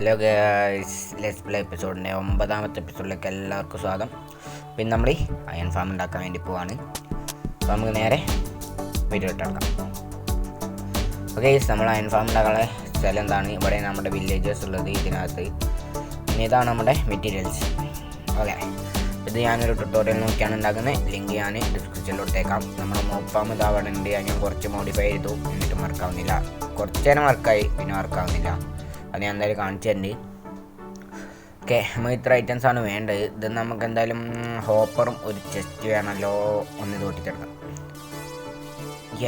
Hello guys let's play എപ്പിസോഡിന്റെ ഒമ്പതാമത്തെ എപ്പിസോഡിലേക്ക് എല്ലാവർക്കും സ്വാഗതം. പിന്നെ നമ്മൾ അയൺ ഫാം ഉണ്ടാക്കാൻ വേണ്ടി പോവാണ്. അപ്പോൾ നമുക്ക് നേരെ വീഡിയോ ഇട്ടെടുക്കാം ഓക്കെ നമ്മൾ അയൺ ഫാം ഉണ്ടാക്കാനുള്ള സ്ഥലം എന്താണ്? ഇവിടെ നമ്മുടെ വില്ലേജേഴ്സ് ഉള്ളത് ഇതിനകത്ത്. പിന്നെ ഇതാണ് നമ്മുടെ മെറ്റീരിയൽസ് ഓക്കെ ഇത് ഞാനൊരു ട്യൂട്ടോറിയൽ നോക്കിയാണ് ഉണ്ടാക്കുന്നത്. ലിങ്ക് ഞാൻ ഡിസ്ക്രിപ്ഷനിൽ കൊടുത്തേക്കാം നമ്മുടെ മോപ്പാം ഇതാവണുണ്ട് ഞാൻ കുറച്ച് മോഡിഫൈ ചെയ്തു. എന്നിട്ട് വർക്കാവുന്നില്ല കുറച്ച് നേരം വർക്കായി പിന്നെ വർക്കാവുന്നില്ല അത് ഞാൻ എന്തായാലും കാണിച്ചു തരുന്നുണ്ട് ഓക്കെ നമുക്ക് ഇത്ര ഐറ്റംസ് ആണ് വേണ്ടത്. ഇത് നമുക്ക് എന്തായാലും ഹോപ്പറും ഒരു ചെസ്റ്റ് വേണമല്ലോ ഒന്ന് ഇത് ഒട്ടിച്ചെടുക്കാം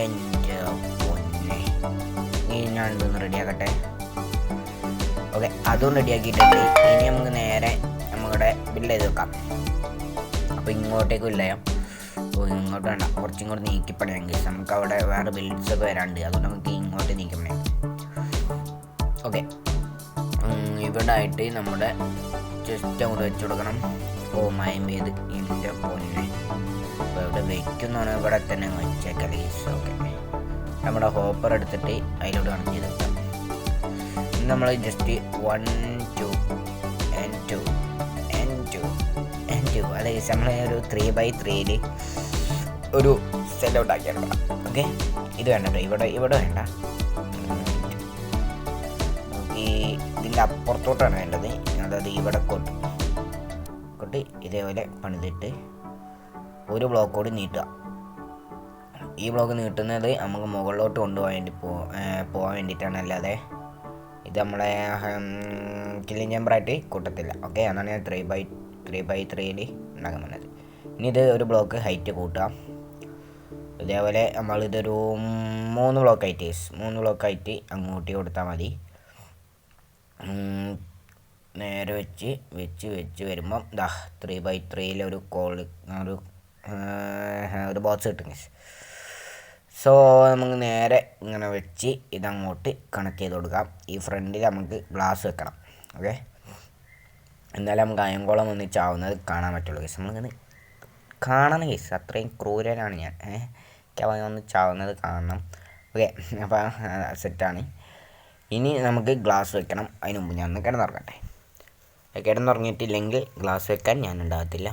എന്റെ പൊന്നെ. ഈ ഞാൻ ഇതൊന്ന് റെഡിയാക്കട്ടെ ഓക്കെ അതും റെഡിയാക്കിയിട്ടുണ്ട് ഇനി നമുക്ക് നേരെ നമ്മുടെ ബില്ല് ചെയ്ത് വെക്കാം. അപ്പോൾ ഇങ്ങോട്ടേക്കും ഇല്ലയോ അപ്പോൾ ഇങ്ങോട്ട് വേണ്ട. കുറച്ചും കൂടെ നീക്കി പണിയാങ്കിൽ നമുക്ക് അവിടെ വേറെ ബിൽഡ്സ് ഒക്കെ വരാണ്ട്. അതുകൊണ്ട് നമുക്ക് ഇങ്ങോട്ട് നീക്കണേ ഓക്കെ. ഇവിടെ ആയിട്ട് നമ്മുടെ ജസ്റ്റ് അങ്ങോട്ട് വെച്ച് കൊടുക്കണം. ഓ മയം ചെയ്ത് എന്റെ പോലെ അപ്പോൾ ഇവിടെ വെക്കുന്നതാണ് ഇവിടെ തന്നെ വെച്ചേക്കാം ഓക്കെ നമ്മുടെ ഹോപ്പർ എടുത്തിട്ട് അതിലോട്ട് കണക്ട് ചെയ്ത് നമ്മൾ just one two N two N two N two അതായത് നമ്മൾ ഒരു ത്രീ ബൈ ത്രീയിൽ ഒരു സെൽ ഔട്ട് ആക്കി എടുക്കണം ഓക്കെ ഇത് വേണ്ട ഇവിടെ ഇവിടെ വേണ്ട. ഇതിന്റെ അപ്പുറത്തോട്ടാണ് വേണ്ടത്. അതായത് ഇവിടെ കൊണ്ട് കൊണ്ട് ഇതേപോലെ പണിതിട്ട് ഒരു ബ്ലോക്ക് കൂടി നീട്ടുക. ഈ ബ്ലോക്ക് നീട്ടുന്നത് നമുക്ക് മുകളിലോട്ട് കൊണ്ടുപോകാൻ വേണ്ടി പോകാൻ വേണ്ടിയിട്ടാണ്. അല്ലാതെ ഇത് നമ്മളെ കില്ലിങ് ചേമ്പറായിട്ട് കൂട്ടത്തില്ല. ഓക്കെ അതാണ് ഞാൻ ത്രീ ബൈ ത്രീ ബൈ ത്രീയിൽ ഉണ്ടാക്കാൻ പറഞ്ഞത്. ഇനി ഇത് ഒരു ബ്ലോക്ക് ഹൈറ്റ് കൂട്ടാം ഇതേപോലെ നമ്മളിതൊരു മൂന്ന് ബ്ലോക്ക് ആയിട്ട് മൂന്ന് ബ്ലോക്ക് ആയിട്ട് അങ്ങോട്ട് കൊടുത്താൽ മതി. നേരെ വെച്ച് വെച്ച് വെച്ച് വരുമ്പം ദാ ത്രീ ബൈ ത്രീയിലൊരു കോൾ ഒരു ഒരു ബോക്സ് കിട്ടും. സോ നമുക്ക് നേരെ ഇങ്ങനെ വെച്ച് ഇതങ്ങോട്ട് കണക്ട് ചെയ്ത് കൊടുക്കാം. ഈ ഫ്രണ്ടിൽ നമുക്ക് ഗ്ലാസ് വെക്കണം. ഓക്കെ എന്നാലും നമുക്ക് അയങ്കോളം ഒന്ന് ചാവുന്നത് കാണാൻ പറ്റുള്ളൂ കേസ് നമ്മളിങ്ങനെ കാണണം കേസ് അത്രയും ക്രൂരനാണ് ഞാൻ. ഏഹ് ഒന്ന് ചാവുന്നത് കാണണം. ഓക്കെ അപ്പോൾ സെറ്റാണ് ഇനി നമുക്ക് ഗ്ലാസ് വെക്കണം. അതിനു മുമ്പ് ഞാൻ ഒന്ന് കിടന്നുറങ്ങട്ടെ. കിടന്നുറങ്ങിയിട്ടില്ലെങ്കിൽ ഗ്ലാസ് വെക്കാൻ ഞാൻ ഉണ്ടാകത്തില്ല.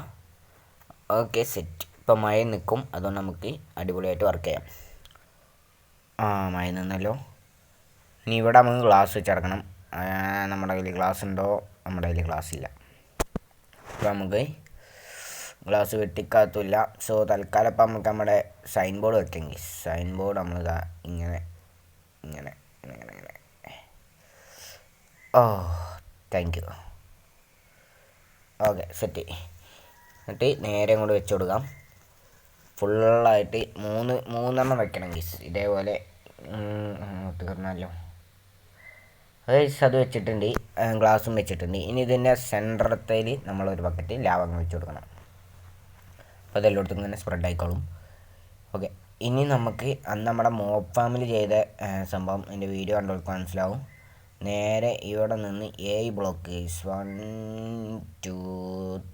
ഓക്കെ സെറ്റ് ഇപ്പോൾ മഴ നിൽക്കും അതുകൊണ്ട് നമുക്ക് അടിപൊളിയായിട്ട് വർക്ക് ചെയ്യാം. ആ മഴ നിന്നല്ലോ. ഇനി ഇവിടെ നമുക്ക് ഗ്ലാസ് വെച്ചടക്കണം നമ്മുടെ കയ്യിൽ ഗ്ലാസ് ഉണ്ടോ? നമ്മുടെ കയ്യിൽ ഗ്ലാസ് ഇല്ല. അപ്പോൾ നമുക്ക് ഗ്ലാസ് വെട്ടിക്കാത്തില്ല. സോ തൽക്കാലം ഇപ്പം നമുക്ക് നമ്മുടെ സൈൻ ബോർഡ് വെക്കെങ്കിൽ സൈൻ ബോർഡ് നമ്മൾ ഇങ്ങനെ ഇങ്ങനെ ഇങ്ങനെ ഇങ്ങനെ. ഓ താങ്ക് യു ഓക്കെ സെറ്റ് എന്നിട്ട് നേരെ അങ്ങോട്ട് വെച്ച് കൊടുക്കാം. ഫുള്ളായിട്ട് മൂന്ന് മൂന്നെണ്ണം വെക്കണം ഗീസ് ഇതേപോലെ തീർന്നല്ലോ ഗൈസ് അത് വെച്ചിട്ടുണ്ട്. ഗ്ലാസും വെച്ചിട്ടുണ്ട്. ഇനി ഇതിന്റെ സെന്ററത്തേൽ നമ്മളൊരു ബക്കറ്റ് ലാവങ്ങ് വെച്ച് കൊടുക്കണം. അപ്പോൾ അതെല്ലായിടത്തും ഇങ്ങനെ സ്പ്രെഡ് ആയിക്കോളും. ഓക്കെ ഇനി നമുക്ക് അന്ന് നമ്മുടെ മോപ്പ് ഫാമിൽ ചെയ്ത സംഭവം എന്റെ വീഡിയോ കണ്ടവർക്ക് മനസ്സിലാവും. നേരെ ഇവിടെ നിന്ന് A block one two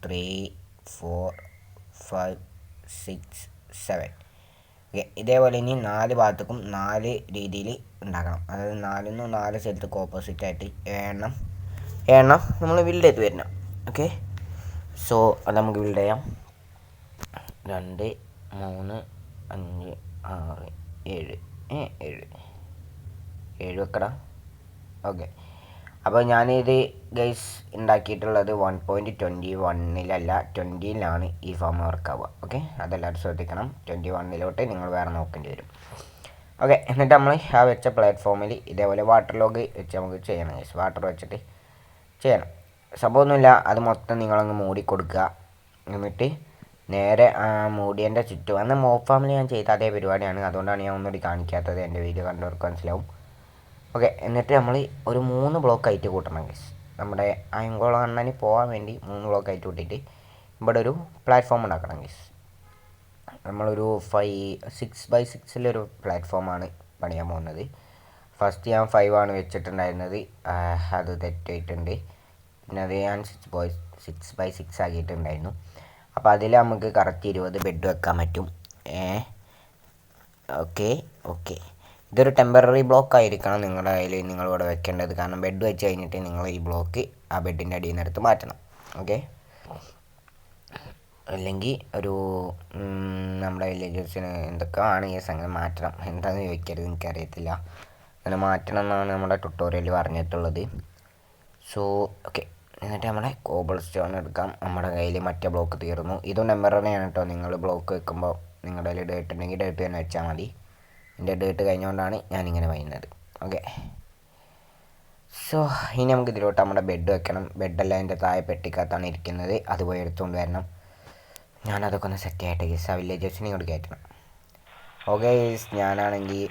three four five six seven ഇതേപോലെ ഇനി നാല് ഭാഗത്തേക്കും നാല് രീതിയിൽ ഉണ്ടാക്കണം. അതായത് നാലിന്ന് നാല് സ്ഥലത്തേക്ക് ഓപ്പോസിറ്റ് ആയിട്ട് എണ്ണം എണ്ണം നമ്മൾ ബിൽഡ് ചെയ്ത് വരണം. ഓക്കെ സോ അത് നമുക്ക് ബിൽഡ് ചെയ്യാം. രണ്ട് മൂന്ന് അഞ്ച് ആറ് ഏഴ്. ഏഴ്. ഏഴ് വെക്കടാ. ഓക്കെ അപ്പോൾ ഞാനിത് ഗൈസ് ഉണ്ടാക്കിയിട്ടുള്ളത് വൺ പോയിന്റ് ട്വന്റി വണ്ണിലല്ല ട്വന്റിയിലാണ് ഈ ഫോം വർക്കാവുക ഓക്കെ അതെല്ലാവരും ശ്രദ്ധിക്കണം. ട്വന്റി വണ്ണിലോട്ട് നിങ്ങൾ വേറെ നോക്കേണ്ടി വരും. ഓക്കെ എന്നിട്ട് നമ്മൾ ആ വെച്ച പ്ലാറ്റ്ഫോമിൽ ഇതേപോലെ വാട്ടർ ലോഗ് വെച്ച് നമുക്ക് ചെയ്യണം ഗൈസ് വാട്ടർ വെച്ചിട്ട് ചെയ്യണം. സംഭവമൊന്നുമില്ല. അത് മൊത്തം നിങ്ങളങ്ങ് മൂടി കൊടുക്കുക എന്നിട്ട് നേരെ ആ മൂടിയന്റെ ചുറ്റും. അന്ന് മോപ്പ് ഫാമിൽ ഞാൻ ചെയ്ത അതേ പരിപാടിയാണ്. അതുകൊണ്ടാണ് ഞാൻ ഒന്നുകൂടി കാണിക്കാത്തത്. എന്റെ വീഡിയോ കണ്ടവർക്ക് മനസ്സിലാവും. ഓക്കെ എന്നിട്ട് നമ്മൾ ഒരു മൂന്ന് ബ്ലോക്ക് ആയിട്ട് കൂട്ടണം ഗൈസ് നമ്മുടെ അയങ്കോള അണ്ണന് പോകാൻ വേണ്ടി മൂന്ന് ബ്ലോക്ക് ആയിട്ട് കൂട്ടിയിട്ട് ഇവിടെ ഒരു പ്ലാറ്റ്ഫോം ഉണ്ടാക്കണം ഗൈസ് നമ്മളൊരു ഫൈവ് സിക്സ് ബൈ സിക്സിലൊരു പ്ലാറ്റ്ഫോമാണ് പണിയാൻ പോകുന്നത്. ഫസ്റ്റ് ഞാൻ ഫൈവ് ആണ് വെച്ചിട്ടുണ്ടായിരുന്നത്. അത് തെറ്റായിട്ടുണ്ട്. പിന്നെ അത് ഞാൻ six by six by six ആക്കിയിട്ടുണ്ടായിരുന്നു. അപ്പോൾ അതിൽ നമുക്ക് കറക്റ്റ് ഇരുപത് ബെഡ് വെക്കാൻ പറ്റും. ഏ ഓക്കെ ഓക്കെ ഇതൊരു ടെമ്പററി ബ്ലോക്ക് ആയിരിക്കണം നിങ്ങളുടെ കയ്യിൽ നിങ്ങളിവിടെ വെക്കേണ്ടത്. കാരണം ബെഡ് വെച്ച് കഴിഞ്ഞിട്ട് നിങ്ങൾ ഈ ബ്ലോക്ക് ആ ബെഡിന്റെ അടിയിൽ നിന്ന് എടുത്ത് മാറ്റണം. ഓക്കെ അല്ലെങ്കിൽ ഒരു നമ്മുടെ വില്ലേജേഴ്സിന് എന്തൊക്കെയാണ് ഈ സംഗതി മാറ്റണം? എന്താണെന്ന് ചോദിക്കരുത് എനിക്കറിയത്തില്ല. അങ്ങനെ മാറ്റണം എന്നാണ് നമ്മുടെ ട്യൂട്ടോറിയൽ പറഞ്ഞിട്ടുള്ളത്. സോ ഓക്കെ എന്നിട്ട് നമ്മുടെ കോബിൾ സ്റ്റോൺ എടുക്കാം. നമ്മുടെ കയ്യിൽ മറ്റേ ബ്ലോക്ക് തീർന്നു. ഇതും ടെമ്പററിയാണ് കേട്ടോ നിങ്ങൾ ബ്ലോക്ക് വെക്കുമ്പോൾ നിങ്ങളുടെ കയ്യിൽ ഡേറ്റ് ഉണ്ടെങ്കിൽ ഡേറ്റ് തന്നെ വെച്ചാൽ മതി. എന്റെ ഡേട്ട് കഴിഞ്ഞുകൊണ്ടാണ് ഞാനിങ്ങനെ വൈകുന്നത്. ഓക്കെ സോ ഇനി നമുക്ക് ഇതിലോട്ട് നമ്മുടെ ബെഡ് വെക്കണം. ബെഡെല്ലാം എന്റെ താഴെ പെട്ടിക്കകത്താണ് ഇരിക്കുന്നത്. അത് എടുത്തുകൊണ്ട് വരണം. ഞാനതൊക്കെ ഒന്ന് സെറ്റ് ആയിട്ട് ഗീസ് ആ വില്ലേജേഴ്സിനെ ഇങ്ങോട്ട് കയറ്റണം. ഓക്കെ ഞാനാണെങ്കിൽ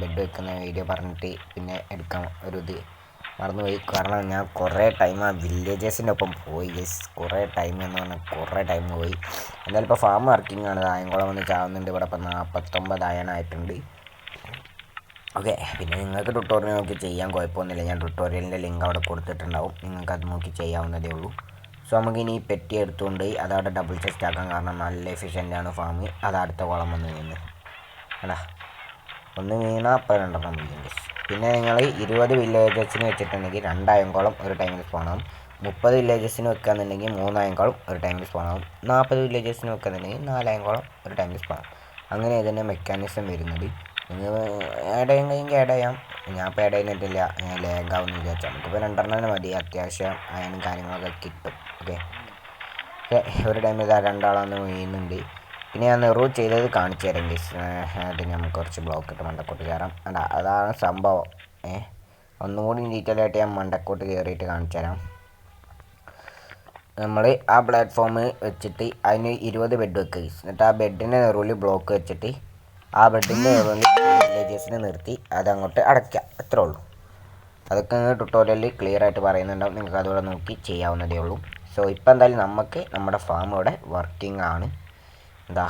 ബെഡ് വെക്കുന്ന വീഡിയോ പറഞ്ഞിട്ട് പിന്നെ എടുക്കാൻ ഒരു ഇത് മറന്നുപോയി. കാരണം ഞാൻ കുറേ ടൈം ആ വില്ലേജേഴ്സിന്റെ ഒപ്പം പോയി ഗസ് കുറേ ടൈം എന്ന് പറഞ്ഞാൽ കുറേ ടൈം പോയി. എന്നാലിപ്പോൾ ഫാം വർക്കിംഗ് ആണ്. ആയംകുളം വന്ന് ചാവുന്നുണ്ട്. ഇവിടെ ഇപ്പം നാൽപ്പത്തൊമ്പത് അയണായിട്ടുണ്ട് ഓക്കെ പിന്നെ നിങ്ങൾക്ക് ട്യൂട്ടോറിയൽ നോക്കി ചെയ്യാൻ കുഴപ്പമൊന്നുമില്ല. ഞാൻ ട്യൂട്ടോറിയലിന്റെ ലിങ്ക് അവിടെ കൊടുത്തിട്ടുണ്ടാവും. നിങ്ങൾക്ക് അത് നോക്കി ചെയ്യാവുന്നതേ ഉള്ളൂ. സോ നമുക്ക് ഇനി പെറ്റി എടുത്തുകൊണ്ട് അതവിടെ ഡബിൾ ചെസ്റ്റ് ആക്കാൻ കാരണം നല്ല എഫിഷ്യന്റ് ആണ് ഫാം അത് അടുത്ത കുളം വന്ന് വീണ്. അല്ല ഒന്ന് വീണാൽ അപ്പോൾ രണ്ടെണ്ണം വീഴും പിന്നെ നിങ്ങൾ ഇരുപത് വില്ലേജസിന് വെച്ചിട്ടുണ്ടെങ്കിൽ രണ്ടായങ്കോളം ഒരു ടൈമിൽ പോകണം മുപ്പത് വില്ലേജസിന് വെക്കുകയെന്നുണ്ടെങ്കിൽ കുളം ഒരു ടൈമിൽ പോകണം നാൽപ്പത് വില്ലേജസിന് വെക്കുകയെന്നുണ്ടെങ്കിൽ കോളം ഒരു ടൈമിൽ പോകണം അങ്ങനെ ഇതിന്റെ മെക്കാനിസം വരുന്നത്. നിങ്ങൾ ആഡ് ചെയ്യണമെങ്കിൽ ആഡ് ചെയ്യാം ഞാൻ ഇപ്പോൾ ആഡ് ചെയ്യുന്നിട്ടില്ല ഞാൻ ആവുമെന്ന് വിചാരിച്ചാൽ നമുക്കിപ്പോൾ രണ്ടെണ്ണം മതി. അത്യാവശ്യം അയനും കാര്യങ്ങളൊക്കെ കിട്ടും. ഓക്കെ? ഒരു ടൈമിൽ ഇതാ രണ്ടാളാന്ന് വീഴുന്നുണ്ട്. പിന്നെ ഞാൻ നിറവ് ചെയ്തത് കാണിച്ചു തരാം ഗീസ് അതിന് നമുക്ക് കുറച്ച് ബ്ലോക്ക് ഇട്ട് മണ്ടക്കോട്ട് കയറാം. അല്ല അതാണ് സംഭവം. ഏ? ഒന്നുകൂടി ഡീറ്റെയിൽ ആയിട്ട് ഞാൻ മണ്ടക്കോട്ട് കയറിയിട്ട് കാണിച്ചു തരാം. നമ്മൾ ആ പ്ലാറ്റ്ഫോം വെച്ചിട്ട് അതിന് ഇരുപത് ബെഡ് വെക്കുക എന്നിട്ട് ആ ബെഡിന്റെ നെറുവിൽ ബ്ലോക്ക് വെച്ചിട്ട് ആ ബെഡിന്റെ നെറുവിൽ വില്ലേജേഴ്സിനെ നിർത്തി അതങ്ങോട്ട് അടയ്ക്കുക അത്രേ ഉള്ളൂ. അതൊക്കെ നിങ്ങൾ ട്യൂട്ടോറിയലിൽ ക്ലിയർ ആയിട്ട് പറയുന്നുണ്ടാവും. നിങ്ങൾക്ക് അതുകൂടെ നോക്കി ചെയ്യാവുന്നതേ ഉള്ളൂ. സോ ഇപ്പം എന്തായാലും നമുക്ക് നമ്മുടെ ഫാം ഇവിടെ വർക്കിംഗ് ആണ്. എന്താ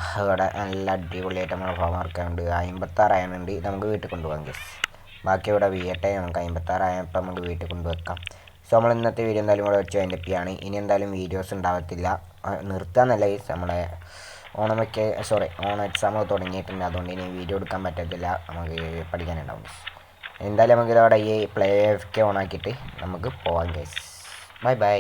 നല്ല അടിപൊളിയായിട്ട് നമ്മുടെ ഫാം വർക്കുണ്ട് അമ്പത്താറായണുണ്ട് നമുക്ക് വീട്ടിൽ കൊണ്ടുപോകാം ഗസ് ബാക്കി ഇവിടെ വീട്ടെ നമുക്ക് അമ്പത്താറ് അമ്പത്താറായപ്പോൾ നമുക്ക് വീട്ടിൽ കൊണ്ടുവെക്കാം. സോ നമ്മൾ ഇന്നത്തെ വീഡിയോ എന്തായാലും ഇവിടെ വെച്ച് അതിന്റെ ആണ് ഇനി എന്തായാലും വീഡിയോസ് ഉണ്ടാകത്തില്ല നിർത്താന്നല്ല ഗസ് നമ്മുടെ ഓണമൊക്കെ സോറി ഓണം എക്സാം തുടങ്ങിയിട്ടുണ്ട് അതുകൊണ്ട് ഇനി വീഡിയോ എടുക്കാൻ പറ്റത്തില്ല. നമുക്ക് പഠിക്കാനുണ്ടാവും എന്തായാലും നമുക്ക് ഇതോടെ ഈ പ്ലേ ഒക്കെ ഓണാക്കിയിട്ട് നമുക്ക് പോവാം ഗൈസ് ബൈ ബൈ